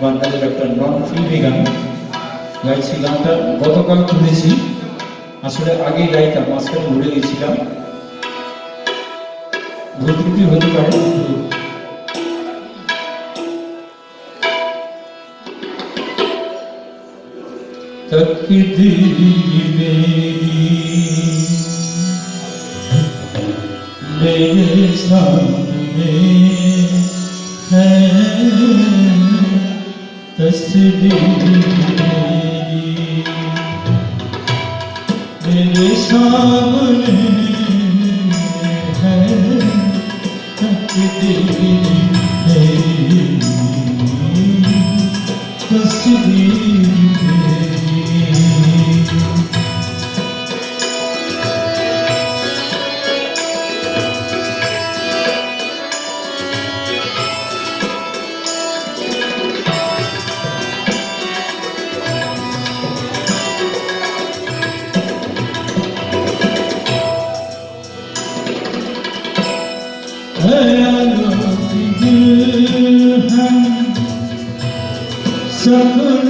বাঙালির একটা নন ফিল্মি গান গাইছি গানটা গতকাল শুনেছি আসলে আগেই গাইতাম মাঝখানে ভুলে গেছিলাম ভুল ত্রুটি হতে পারে কিন্তু तकदीर मेरी मेरे सामने है esirdi beni Beni sabır her takdirdi beni সকল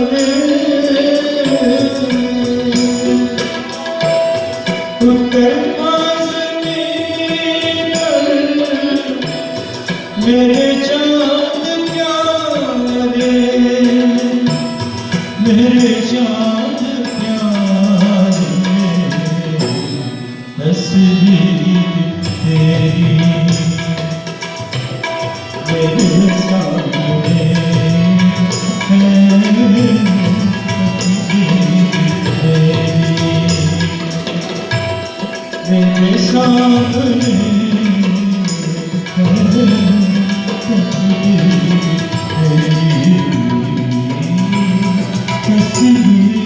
मेरे चाँद प्यारे मेरे चाँद प्यारे तस्वीर तेरी मेरे सामने मेरे सामने Thank you.